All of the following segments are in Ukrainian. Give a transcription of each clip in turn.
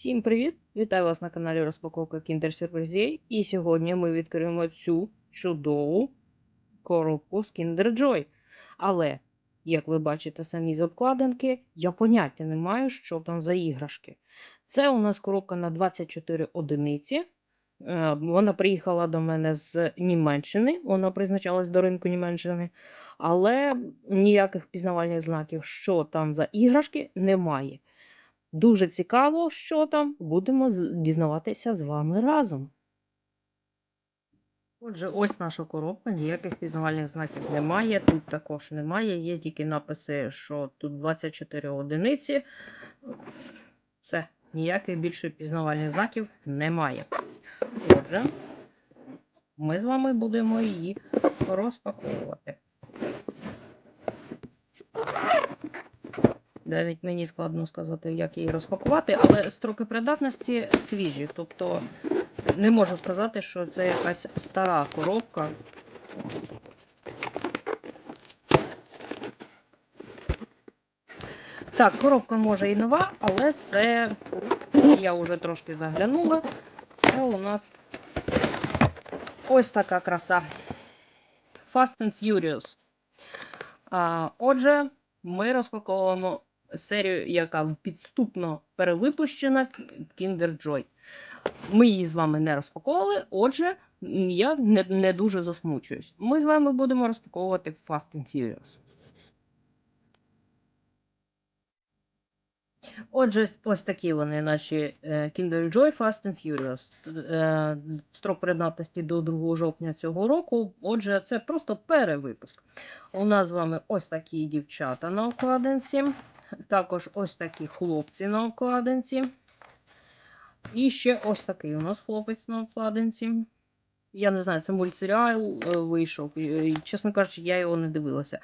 Всім привіт! Вітаю вас на каналі Розпаковка Kinder Сюрпризей. І сьогодні ми відкриємо цю чудову коробку з Kinder Joy. Але, як ви бачите самі з обкладинки, я поняття не маю, що там за іграшки. Це у нас коробка на 24 одиниці. Е, Вона приїхала до мене з Німеччини, вона призначалась до ринку Німеччини, але ніяких пізнавальних знаків, що там за іграшки, немає. Дуже цікаво, що там, будемо дізнаватися з вами разом. Отже, ось наша коробка, ніяких пізнавальних знаків немає. Тут також немає, є тільки написи, що тут 24 одиниці. Все, ніяких більше пізнавальних знаків немає. Отже, ми з вами будемо її розпаковувати. Навіть мені складно сказати, як її розпакувати, але строки придатності свіжі. Тобто не можу сказати, що це якась стара коробка. Так, коробка може і нова, але це я вже трошки заглянула. Це у нас ось така краса. Fast and Furious. А, отже, ми розпаковуємо серію, яка підступно перевипущена Kinder Joy. Ми її з вами не розпаковували, отже, я не, не дуже засмучуюсь. Ми з вами будемо розпаковувати Fast and Furious. Отже, ось такі вони наші е, Kinder Joy Fast and Furious. Е, Строк придатності до 2 жовтня цього року. Отже, це просто перевипуск. У нас з вами ось такі дівчата на обкладинці. Також ось такі хлопці на обкладинці. І ще ось такий у нас хлопець на обкладинці. Я не знаю, це мультсеріал е, вийшов. І, і, чесно кажучи, я його не дивилася.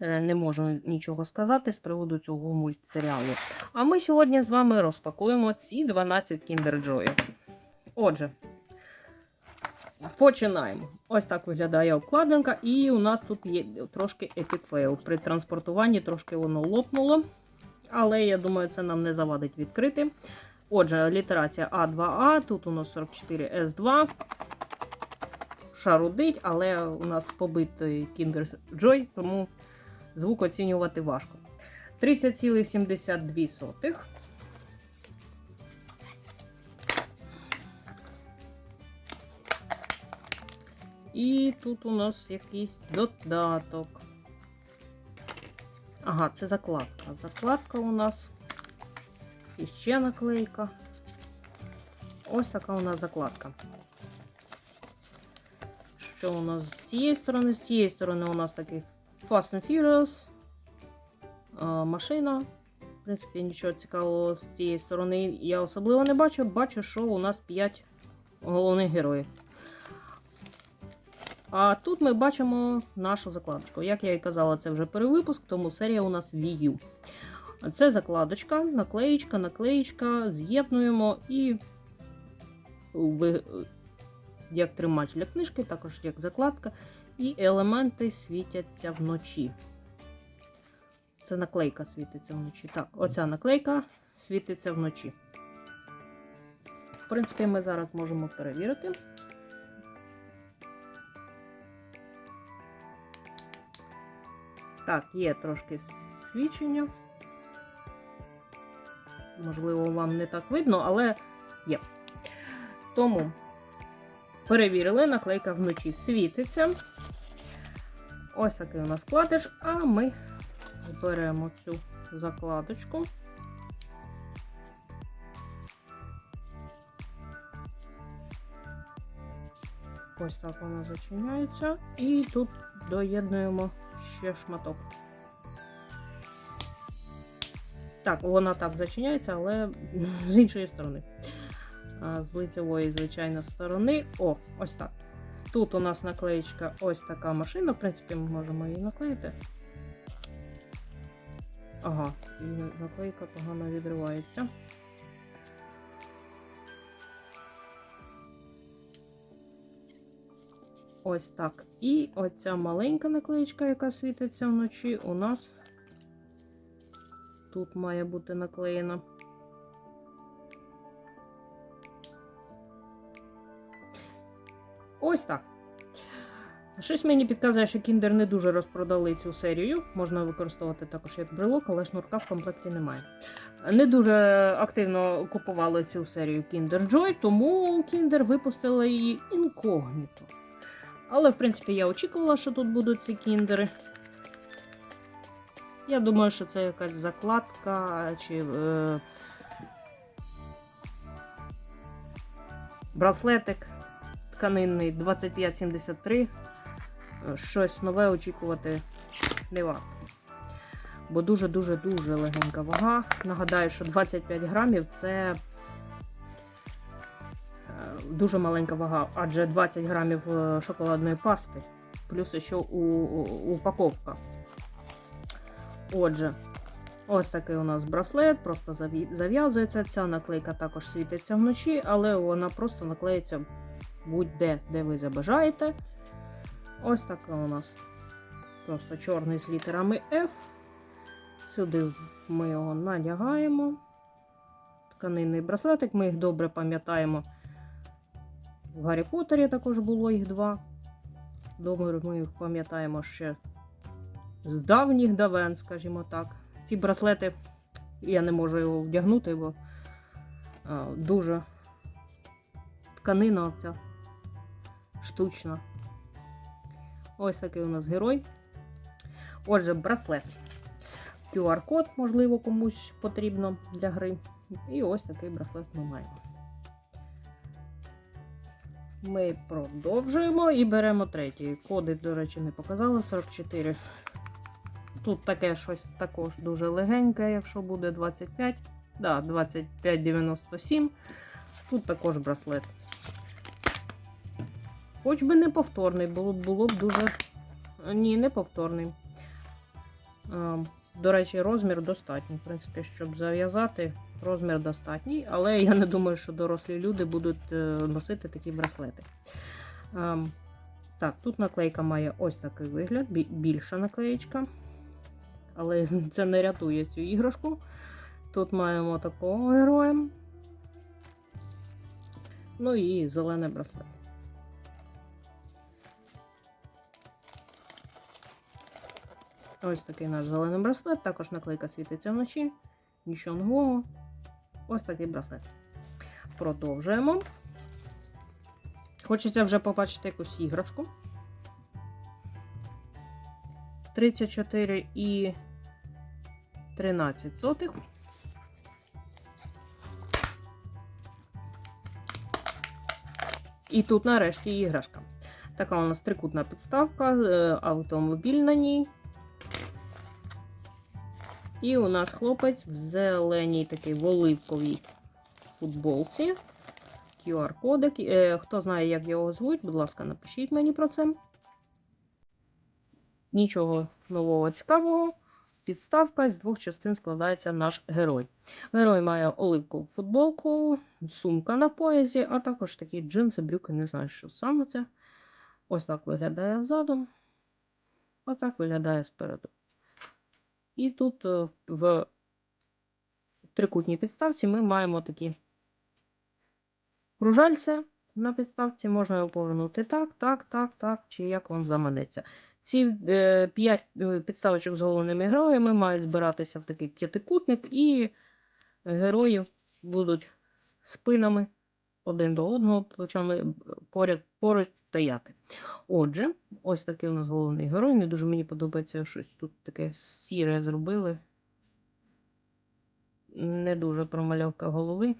Е, Не можу нічого сказати з приводу цього мультсеріалу. А ми сьогодні з вами розпакуємо ці 12 Kinder. Отже, починаємо. Ось так виглядає обкладинка, і у нас тут є трошки fail. При транспортуванні трошки воно лопнуло. Але я думаю, це нам не завадить відкрити. Отже, літерація А2А, тут у нас 44С2. Шарудить, але у нас побитий Kinder Joy, тому звук оцінювати важко. 30,72. І тут у нас якийсь додаток. Ага, це закладка. Закладка у нас. І ще наклейка. Ось така у нас закладка. Що у нас з цієї сторони? З цієї сторони у нас такий Fast and Furious. Машина. В принципі, нічого цікавого з цієї сторони я особливо не бачу. Бачу, що у нас 5 головних героїв. А тут ми бачимо нашу закладочку. Як я і казала, це вже перевипуск, тому серія у нас Wii U. Це закладочка, наклеїчка, наклеїчка, з'єднуємо і як тримач для книжки, також як закладка, і елементи світяться вночі. Це наклейка світиться вночі. Так, оця наклейка світиться вночі. В принципі, ми зараз можемо перевірити. Так, є трошки свічення. Можливо, вам не так видно, але є. Тому перевірили, наклейка вночі світиться. Ось такий у нас вкладиш, а ми зберемо цю закладочку. Ось так вона зачиняється. І тут доєднуємо ще шматок. Так, вона так зачиняється, але з іншої сторони. З лицевої, звичайно, сторони. О, ось так. Тут у нас наклеєчка ось така машина. В принципі, ми можемо її наклеїти. Ага, наклейка погано відривається. Ось так. І оця маленька наклеїчка, яка світиться вночі, у нас тут має бути наклеєна. Ось так. Щось мені підказує, що Kinder не дуже розпродали цю серію. Можна використовувати також як брелок, але шнурка в комплекті немає. Не дуже активно купували цю серію Kinder Joy, тому Kinder випустили її інкогніто. Але, в принципі, я очікувала, що тут будуть ці кіндери. Я думаю, що це якась закладка чи е, браслетик тканинний 2573. Е, Щось нове очікувати не варто. Бо дуже-дуже-дуже легенька вага. Нагадаю, що 25 грамів це дуже маленька вага, адже 20 грамів е, шоколадної пасти, плюс ще упаковка. Отже, ось такий у нас браслет, просто зав'язується. Ця наклейка також світиться вночі, але вона просто наклеїться будь-де, де ви забажаєте. Ось така у нас просто чорний з літерами F. Сюди ми його надягаємо. Тканинний браслетик, ми їх добре пам'ятаємо. В Гаррі Поттері також було їх два. Думаю, ми їх пам'ятаємо ще з давніх давен, скажімо так. Ці браслети я не можу його вдягнути, бо а, дуже тканина ця штучна. Ось такий у нас герой. Отже, браслет. QR-код, можливо, комусь потрібно для гри. І ось такий браслет ми маємо. Ми продовжуємо і беремо третій. Коди, до речі, не показали 44. Тут таке щось також дуже легеньке, якщо буде 25. Да, 25,97. Тут також браслет. Хоч би не повторний, було, було б дуже. Ні, не повторний. Ем, До речі, розмір достатній. В принципі, щоб зав'язати, розмір достатній, але я не думаю, що дорослі люди будуть е, носити такі браслети. Ем, Так, тут наклейка має ось такий вигляд, більша наклеєчка. Але це не рятує цю іграшку. Тут маємо такого героя. Ну і зелений браслет. Ось такий наш зелений браслет, також наклейка світиться вночі. Нічого нового. Ось такий браслет. Продовжуємо. Хочеться вже побачити якусь іграшку. 34 і 13 сотих. І тут нарешті іграшка. Така у нас трикутна підставка, е, автомобіль на ній. І у нас хлопець в зеленій такій в оливковій футболці. QR-кодик. Е, Хто знає, як його звуть, будь ласка, напишіть мені про це. Нічого нового цікавого. Підставка з двох частин складається наш герой. Герой має оливкову футболку, сумка на поясі, а також такі джинси, брюки, не знаю, що саме це. Ось так виглядає ззаду. Ось так виглядає спереду. І тут е, в трикутній підставці ми маємо такі кружальця на підставці. Можна його повернути так, так, так, так, чи як вам заманеться. Ці е, п'ять е, підставочок з головними героями мають збиратися в такий п'ятикутник, і герої будуть спинами один до одного, поряд поруч стояти. Отже, ось такий у нас головний герой. Не дуже мені подобається щось тут таке сіре зробили. Не дуже промальовка голови.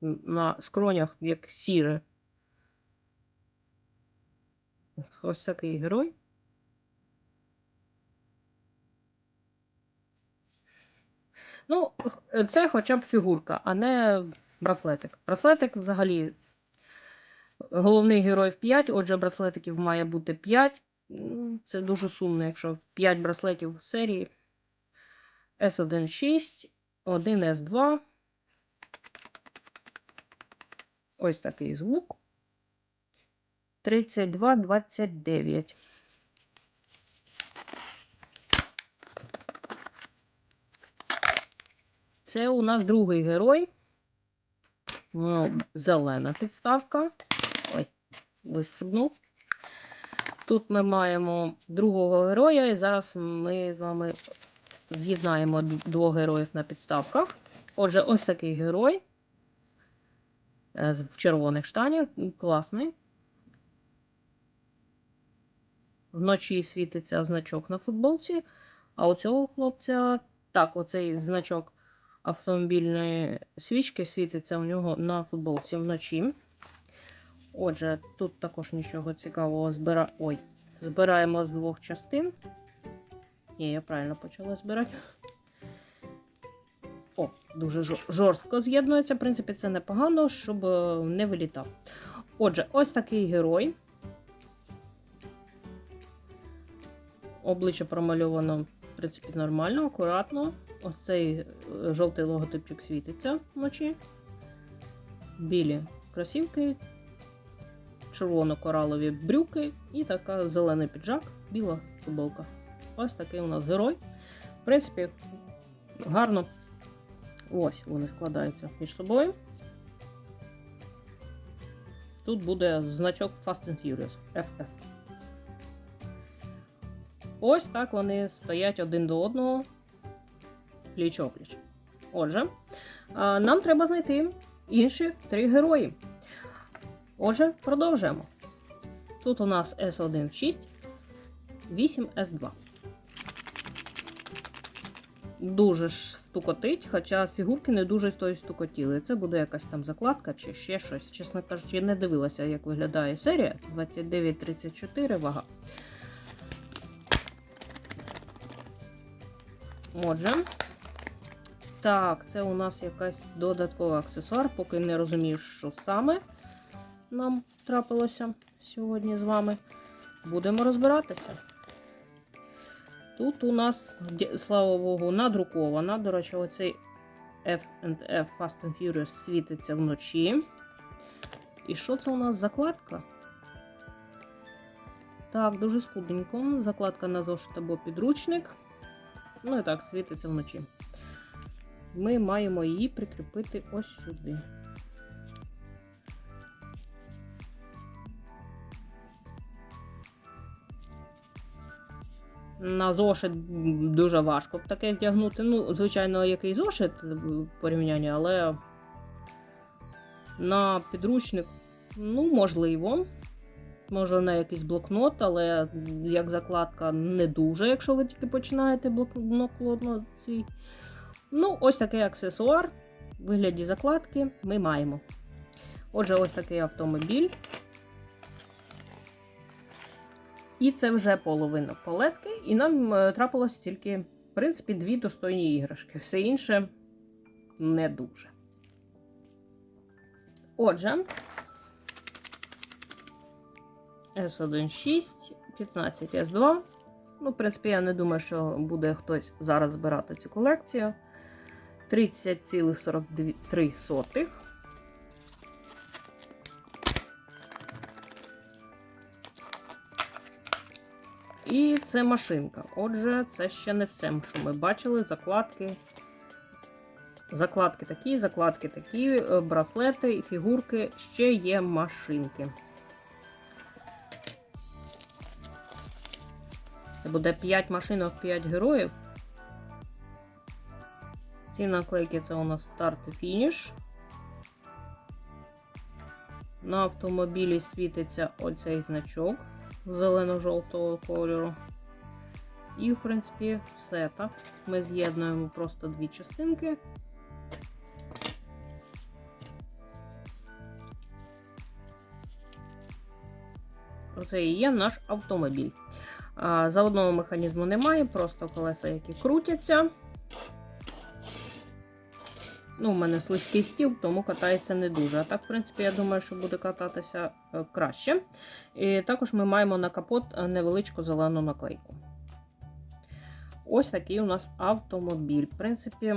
На скронях як сіре. Ось такий герой. Ну, це хоча б фігурка, а не браслетик. Браслетик взагалі головний герой в 5, отже, браслетиків має бути 5. Ну, Це дуже сумно, якщо 5 браслетів в серії. S1 6, 1 S2. Ось такий звук. 32-29. Це у нас другий герой. Зелена підставка. Вистрибнув. Тут ми маємо другого героя, і зараз ми з вами з'єднаємо двох героїв на підставках. Отже, ось такий герой. Е, В червоних штанях. Класний. Вночі світиться значок на футболці, а у цього хлопця так, оцей значок автомобільної свічки світиться у нього на футболці вночі. Отже, тут також нічого цікавого збира... Ой, збираємо з двох частин. Ні, я правильно почала збирати. О, дуже жорстко з'єднується. В принципі, це непогано, щоб е, не вилітав. Отже, ось такий герой. Обличчя промальовано, в принципі, нормально, акуратно. Ось цей е, жовтий логотипчик світиться вночі. Білі кросівки, червоно-коралові брюки і така зелений піджак, біла футболка. Ось такий у нас герой. В принципі, гарно. Ось вони складаються між собою. Тут буде значок Fast and Furious FF. Ось так вони стоять один до одного пліч-опліч. Отже, нам треба знайти інші три герої. Отже, продовжуємо. Тут у нас S1 6, 8 S2. Дуже ж стукотить, хоча фігурки не дуже тої стукотіли. Це буде якась там закладка чи ще щось. Чесно кажучи, не дивилася, як виглядає серія. 29-34 вага. Отже. Так, це у нас якась додатковий аксесуар, поки не розумію, що саме нам трапилося сьогодні з вами. Будемо розбиратися. Тут у нас, слава Богу, надрукована. До речі, оцей F&F Fast and Furious світиться вночі. І що це у нас закладка? Так, дуже скудненько. Закладка на зошит або підручник. Ну і так, світиться вночі. Ми маємо її прикріпити ось сюди. На зошит дуже важко таке вдягнути. Ну, звичайно, який зошит в порівнянні, але на підручник, ну, можливо. Може на якийсь блокнот, але як закладка не дуже, якщо ви тільки починаєте блокнот свій. Ну, ось такий аксесуар в вигляді закладки ми маємо. Отже, ось такий автомобіль. І це вже половина палетки, і нам е, трапилось тільки, в принципі, дві достойні іграшки. Все інше не дуже. Отже, S16, 15 S2. Ну, в принципі, я не думаю, що буде хтось зараз збирати цю колекцію. 30,43. І це машинка. Отже, це ще не все, що ми бачили. Закладки. Закладки такі, закладки такі, е, браслети, фігурки. Ще є машинки. Це буде 5 машинок, 5 героїв. Ці наклейки це у нас старт і фініш. На автомобілі світиться оцей значок зелено-жовтого кольору. І, в принципі, все так. Ми з'єднуємо просто дві частинки. Оце і є наш автомобіль. Заводного механізму немає, просто колеса, які крутяться. Ну, у мене слизький стіл, тому катається не дуже. А так, в принципі, я думаю, що буде кататися е, краще. І також ми маємо на капот е, невеличку зелену наклейку. Ось такий у нас автомобіль. В принципі,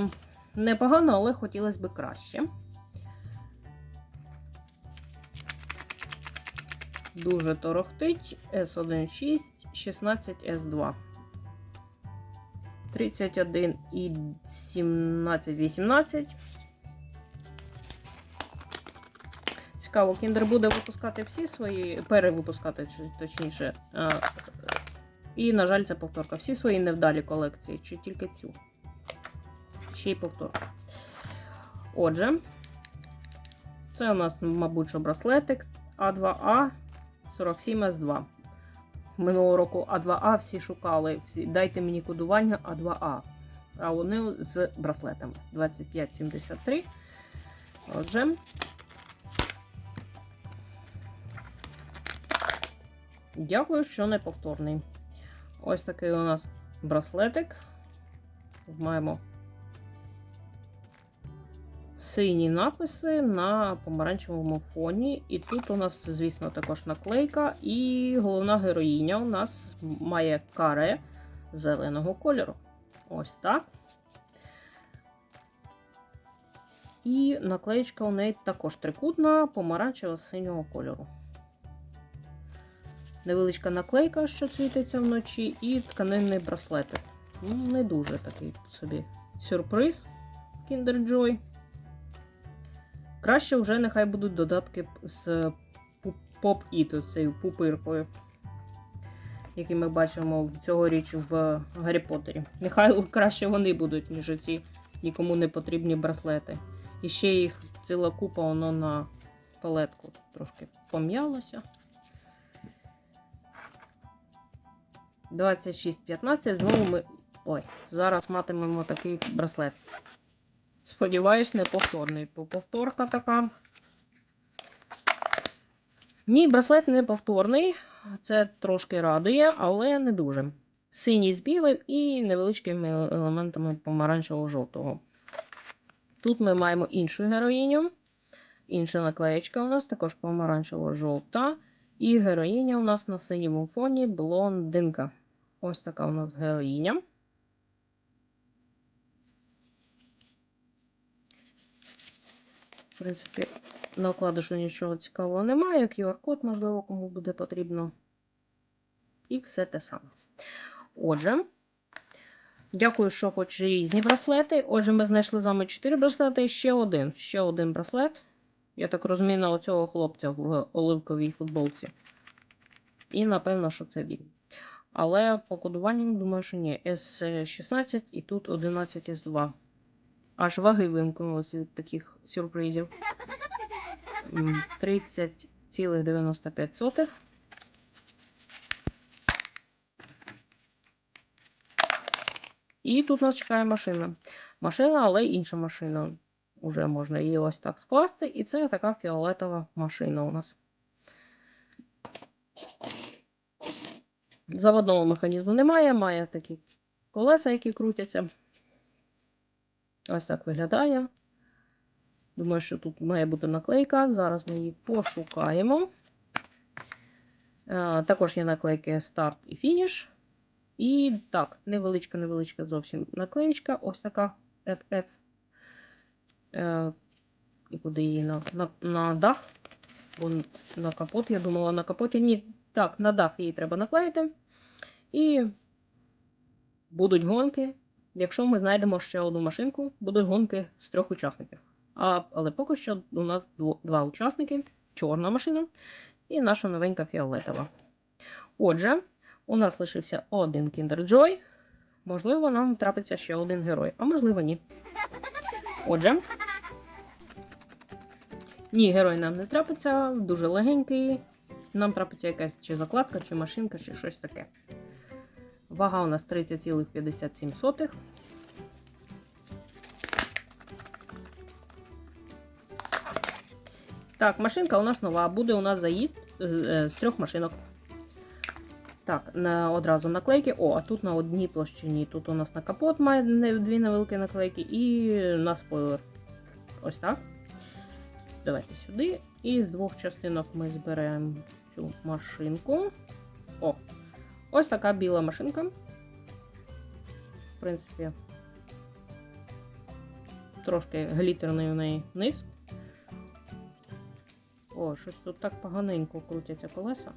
непогано, але хотілося б краще. Дуже торохтить. S16, 16 S2. 31 і 17, 18. Цікаво, Kinder буде випускати всі свої, перевипускати, точніше. е, І, на жаль, це повторка. Всі свої невдалі колекції, чи тільки цю. Ще й повторка. Отже, це у нас, мабуть, що браслетик А2А 47С2. Минулого року А2А всі шукали. Всі, дайте мені кодування А2А. А вони з браслетами 2573. Отже. Дякую, що не повторний. Ось такий у нас браслетик. Маємо сині написи на помаранчевому фоні. І тут у нас, звісно, також наклейка. І головна героїня у нас має каре зеленого кольору. Ось так. І наклеєчка у неї також трикутна, помаранчево синього кольору. Невеличка наклейка, що світиться вночі, і тканинний браслетик. Ну, не дуже такий собі сюрприз Kinder Joy. Краще вже нехай будуть додатки з поп-іт, цією пупиркою, які ми бачимо цьогоріч в Гаррі Поттері. Нехай краще вони будуть, ніж ці нікому не потрібні браслети. І ще їх ціла купа, воно на палетку трошки пом'ялося. 26-15. Знову ми. Ой, зараз матимемо такий браслет. Сподіваюсь, не повторний. Повторка така. Ні, браслет не повторний. Це трошки радує, але не дуже. Синій з білим і невеличкими елементами помаранчево-жовтого. Тут ми маємо іншу героїню. Інша наклеєчка у нас також помаранчево-жовта. І героїня у нас на синьому фоні блондинка. Ось така у нас героїня. В принципі, на окладишу нічого цікавого немає. QR-код, можливо, кому буде потрібно. І все те саме. Отже, дякую, що хоч різні браслети. Отже, ми знайшли з вами 4 браслети і ще один. Ще один браслет. Я так розумію, на оцього хлопця в оливковій футболці. І напевно, що це він. Але по кодуванню, думаю, що ні. S16 і тут 11S2. Аж ваги вимкнулися від таких сюрпризів. 30,95. І тут нас чекає машина. Машина, але інша машина. Уже можна її ось так скласти. І це така фіолетова машина у нас. Заводного механізму немає, має такі колеса, які крутяться. Ось так виглядає. Думаю, що тут має бути наклейка. Зараз ми її пошукаємо. Е, Також є наклейки старт і фініш. І так, невеличка-невеличка зовсім наклеєчка. Ось така F. Е, І куди її на, на, на дах? Бо на капот, я думала, на капоті. Ні, так, на дах її треба наклеїти. І будуть гонки. Якщо ми знайдемо ще одну машинку, будуть гонки з трьох учасників. А, але поки що у нас дво- два учасники: чорна машина і наша новенька фіолетова. Отже, у нас лишився один Kinder Joy. Можливо, нам трапиться ще один герой, а можливо, ні. Отже. Ні, герой нам не трапиться, дуже легенький. Нам трапиться якась чи закладка, чи машинка, чи щось таке. Вага у нас 30,57. Так, машинка у нас нова. Буде у нас заїзд з, е, трьох машинок. Так, на, одразу наклейки. О, а тут на одній площині. Тут у нас на капот має дві невеликі наклейки і на спойлер. Ось так. Давайте сюди. І з двох частинок ми зберемо цю машинку. О, ось така біла машинка. В принципі, трошки глітерний у неї низ. О, щось тут так поганенько крутяться колеса.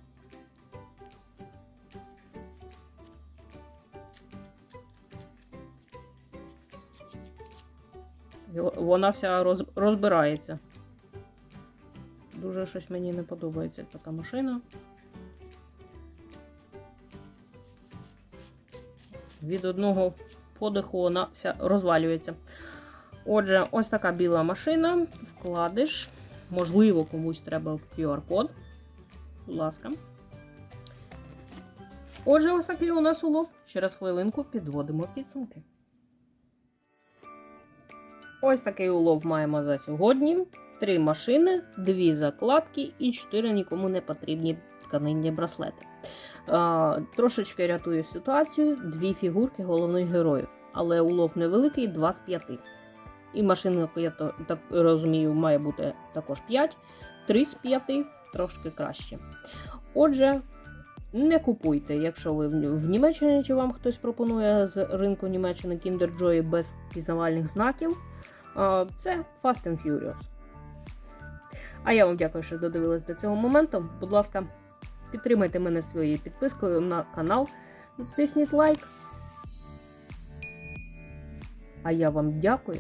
Вона вся роз, розбирається. Дуже щось мені не подобається така машина. Від одного подиху вона вся розвалюється. Отже, ось така біла машина. Вкладиш. Можливо, комусь треба QR-код. Будь ласка. Отже, ось такий у нас улов. Через хвилинку підводимо підсумки. Ось такий улов маємо за сьогодні. Три машини, дві закладки і чотири нікому не потрібні тканинні браслети. Трошечки рятую ситуацію, дві фігурки головних героїв. Але улов невеликий 2 з 5. І машин, я так розумію, має бути також 5. 3 з 5 трошки краще. Отже, не купуйте, якщо ви в Німеччині чи вам хтось пропонує з ринку Німеччини Kinder Joy без пізнавальних знаків. Це Fast and Furious. А я вам дякую, що додивились до цього моменту. Будь ласка, підтримайте мене своєю підпискою на канал. Тисніть лайк. А я вам дякую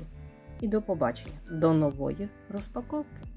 і до побачення. До нової розпаковки.